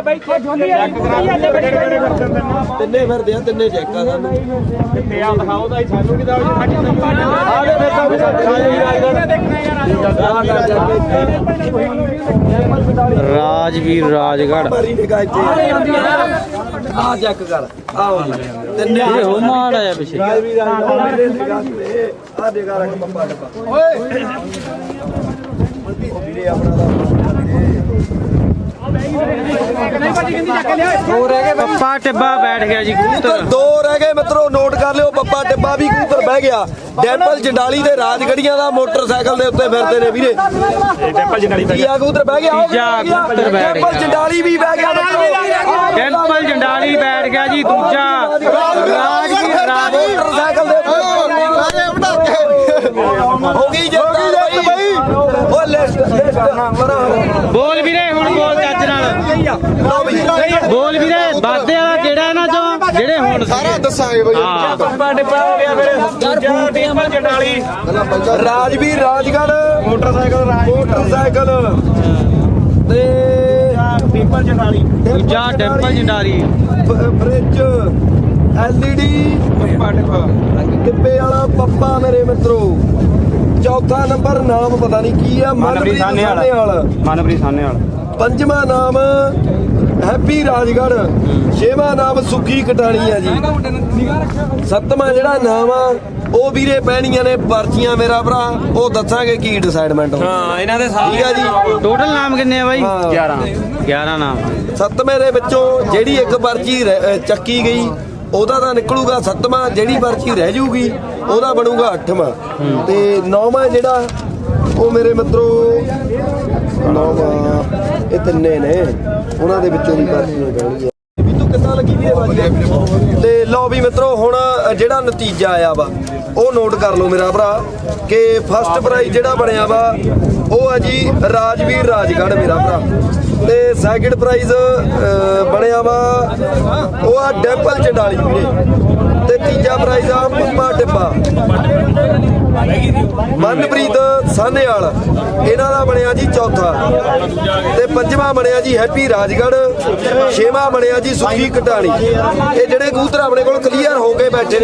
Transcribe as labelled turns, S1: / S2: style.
S1: ਬੈਠੇ ਝੋਲੀ ਆ
S2: ਤਿੰਨੇ ਫਿਰਦੇ ਆ ਤਿੰਨੇ ਚੈੱਕ ਆ ਸਾਨੂੰ
S1: ਕਿੱਥੇ ਆ? ਦਿਖਾਓ ਤਾਂ ਸਾਨੂੰ ਕਿਦਾਂ ਸਾਡੀ ਕੰਪਾ
S2: ਆ। ਦੇ ਫਿਰ ਤਾਂ
S3: ਰਾਜਵੀਰ ਰਾਜਗੜ
S2: ਨਿਗਾਹ ਇੱਥੇ ਆ ਚੈੱਕ ਕਰ ਆਓ ਜੀ ਤਿੰਨੇ
S3: ਇਹ ਹੋ ਮਾੜਾ ਜਿਹਾ ਪਿੱਛੇ।
S2: ਰਾਜਵੀਰ ਰਾਜ ਨਿਗਾਹ ਤੇ ਆ ਨਿਗਾਹ ਰੱਖ ਪੱਪਾ ਡੱਬਾ ਓਏ। ਵੀਰੇ ਆਪਣਾ ਦਾ
S3: ਪੱਪਾ ਟਿੱਬਾ ਬੈਠ ਗਿਆ ਜੀ
S2: ਕਬੂਤਰ
S3: ਕਬੂਤਰ
S2: ਦੋ ਰਹਿ ਗਏ ਮਿੱਤਰੋ ਨੋਟ ਕਰ ਲਿਓ ਬੱਬਾ ਟਿੱਬਾ ਵੀ ਕਬੂਤਰ ਬਹਿ ਗਿਆ। ਡੈਂਪਲ ਜੰਡਾਲੀ ਦੇ ਰਾਜਗੜੀਆਂ ਦਾ ਮੋਟਰਸਾਈਕਲ ਦੇ ਉੱਤੇ ਫਿਰਦੇ ਨੇ ਵੀਰੇ। ਕਬੂਤਰ ਬਹਿ ਗਿਆ
S3: ਤੀਜਾ। ਕਬੂਤਰ ਬੈਠ
S2: ਡੈਂਪਲ। ਜੰਡਾਲੀ ਵੀ ਬਹਿ ਗਿਆ ਮਿੱਤਰੋ।
S3: ਡੈਂਪਲ ਜੰਡਾਲੀ ਬੈਠ ਗਿਆ ਜੀ ਦੂਜਾ। ਰਾਜਵੀਰ ਰਾਜ
S2: ਮੋਟਰਸਾਈਕਲ ਦੇ ਹੋ ਗਈ ਜਿੱਤ ਬਈ। ਉਹ ਲਿਸਟ ਲਿਸਟ
S3: ਬੋਲ ਵੀਰੇ। ਨਾਲ
S2: ਲਓ ਬਈ
S3: ਬੋਲ ਵੀਰੇ ਵਾਦੇ ਵਾਲਾ ਕਿਹੜਾ ਇਹਨਾਂ ਚੋਂ? ਜਿਹੜੇ ਹੁਣ ਸਾਰਾ
S4: ਦੱਸਾਂਗੇ ਬਈ।
S3: ਹਾਂ।
S1: ਡਿੱਬਾ ਹੋ ਗਿਆ ਫਿਰ। ਦੂਜਾ ਟੈਂਪਲ Janali.
S2: Rajveer Rajgarh
S1: motorcycle Raj
S2: motorcycle. ਤੇ
S1: ਟੈਂਪਲ ਜਨਾਲੀ।
S3: ਦੂਜਾ ਡੈਂਪਲ ਜੰਡਾਲੀ
S2: ਫ- ਫ੍ਰਿਜ ਐਲਈਡੀ।
S1: ਕੰਪਾ ਡਿੱਬਾ
S2: ਟਿੱਬੇ ਵਾਲਾ ਪੱਪਾ ਮੇਰੇ ਮਿੱਤਰੋ। ਚੌਥਾ ਨੰਬਰ ਨਾਮ ਪਤਾ ਨਹੀਂ ਕੀ ਆ। ਮਨਪ੍ਰੀਤ ਸਾਨੇਵਾਲ
S1: ਮਨਪ੍ਰੀਤ ਸਾਨੇਵਾਲ
S2: ਪੰਜਵਾਂ ਨਾਮ ਹੈਪੀ ਰਾਜਗੜ ਛੇਵਾਂ ਨਾਮ ਸੁੱਖੀ ਕਟਾਣੀ ਆ ਜੀ। ਸੱਤਵਾਂ ਜਿਹੜਾ ਨਾਮ ਆ ਉਹ ਵੀਰੇ ਪੈਣੀਆਂ ਨੇ ਪਰਚੀਆਂ ਮੇਰਾ ਭਰਾ ਉਹ ਦੱਸਾਂਗੇ ਕੀ ਡਿਸਾਈਡਮੈਂਟ
S1: ਹਾਂ ਇਹਨਾਂ ਦੇ
S2: ਠੀਕ ਆ ਜੀ।
S3: ਟੋਟਲ ਨਾਮ ਕਿੰਨੇ ਆ ਬਾਈ?
S2: ਹਾਂ।
S1: 11
S3: 11 ਨਾਮ।
S2: ਸੱਤਵੇਂ ਦੇ ਵਿੱਚੋਂ ਜਿਹੜੀ ਇੱਕ ਪਰਚੀ ਚੱਕੀ ਗਈ ਉਹਦਾ ਤਾਂ ਨਿਕਲੂਗਾ ਸੱਤਵਾਂ ਜਿਹੜੀ ਪਰਚੀ ਰਹਿ ਜਾਊਗੀ ਉਹਦਾ ਬਣੂਗਾ ਅੱਠਵਾਂ। ਤੇ ਨੌਵਾਂ ਜਿਹੜਾ ਉਹ ਮੇਰੇ ਮਿੱਤਰੋ ਨੌਵਾਂ ਤਿੰਨੇ ਨੇ। ਉਹਨਾਂ ਦੇ ਵਿੱਚੋਂ ਦੀ ਪਰਚੀਆਂ ਜਾਣਗੀਆਂ ਵੀ ਤੂੰ ਕਿੱਦਾਂ ਲੱਗੀ ਵੀ ਇਹ ਬਾਜੀ ਤੇ ਲਓ ਵੀ ਮਿੱਤਰੋ ਹੁਣ ਜਿਹੜਾ ਨਤੀਜਾ ਆਇਆ ਵਾ ਉਹ ਨੋਟ ਕਰ ਲਓ ਮੇਰਾ ਭਰਾ ਕਿ ਫਸਟ ਪ੍ਰਾਈਜ਼ ਜਿਹੜਾ ਬਣਿਆ ਵਾ ਉਹ ਆ ਜੀ ਰਾਜਵੀਰ ਰਾਜਗੜ੍ਹ ਮੇਰਾ ਭਰਾ। ਤੇ ਸੈਕਿੰਡ ਪ੍ਰਾਈਜ਼ ਬਣਿਆ ਵਾ ਉਹ ਆ ਡੈਂਪਲ ਚੰਡਾਲੀ ਵੀਰੇ। ਤੇ ਤੀਜਾ ਪ੍ਰਾਈਜ਼ ਆ ਪੱਪਾ ਟਿੱਬਾ ਮਨਪ੍ਰੀਤ ਸਾਹਨੇਵਾਲ, ਇਹਨਾਂ ਦਾ ਬਣਿਆ ਜੀ ਚੌਥਾ। ਤੇ ਪੰਜਵਾਂ ਬਣਿਆ ਜੀ ਹੈਪੀ ਰਾਜਗੜ੍ਹ, ਛੇਵਾਂ ਬਣਿਆ ਜੀ ਸੁਖੀ ਕਟਾਣੀ ਇਹ ਜਿਹੜੇ ਕਬੂਤਰ ਆਪਣੇ ਕੋਲ ਕਲੀਅਰ ਹੋ ਕੇ ਬੈਠੇ